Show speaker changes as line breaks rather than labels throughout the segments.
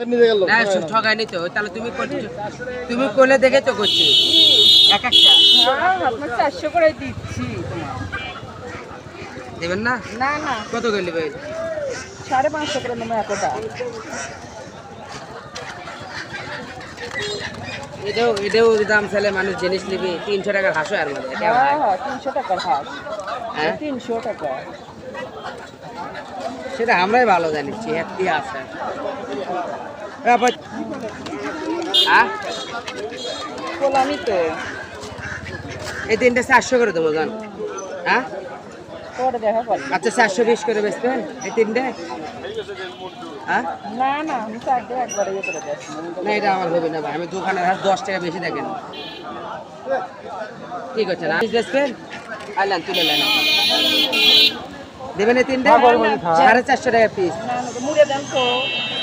না তো তাহলে তুমি করছ তুমি করলে দেখে তো করছি। এক একটা।
হ্যাঁ আপনার চারশো করে দিচ্ছি।
দেবেন না?
না না।
কত করে নেবেন
সাড়ে পাঁচশো করে নেব এতটা।
এটাও এটাও দাম চাইলে মানুষ জিনিস নিবি তিনশো টাকার হাসো আর।
হ্যাঁ তিনশো টাকার হাঁস।
হ্যাঁ?
তিনশো টাকা।
সেটা আমরাই ভালো জানি একটি আছে। তারপর হ্যাঁ?
তো
এই তিনটে চারশো করে দেবো জান। হ্যাঁ? আচ্ছা চারশো বিশ করে বেচবেন এই তিনটে হ্যাঁ?
না আমি ইয়ে
না এটা আমার হবে না ভাই। আমি দোকানের হাত দশ টাকা বেশি দেখেন। ঠিক আছে না বেচবেন? আইলাম তুলে নেন। দেবেন এই তিনটে সাড়ে চারশো টাকা পিস
না না মুড়ে দেন তো।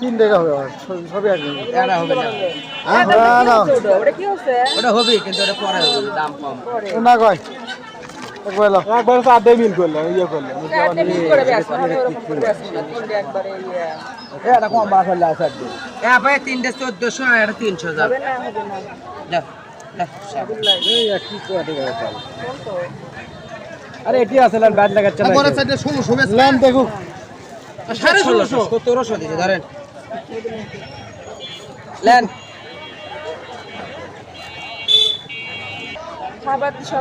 তিন টাকা হবে সবই
এটা হবে না।
হ্যাঁ না
ওটা? ওটা কি হচ্ছে?
ওটা হবে কিন্তু ওটা পরে দাম কম।
না কয় একবার এলো। একবার তো আড্ডাই মিল করলে ইয়ে
করে না একবারে ইয়ে।
এটা কম বাস হলে আছে
হ্যাঁ ভাই তিনটে চোদ্দশো আর এটা তিনশো যাবে
না হবে
আরে এটি আছে লান ব্যাট লাগাচ্ছে না পরের সাইডে 1600 লান দেখো।
সাড়ে ষোলোশো। সতেরোশো দিচ্ছে ধরেন। লেন।
খাবার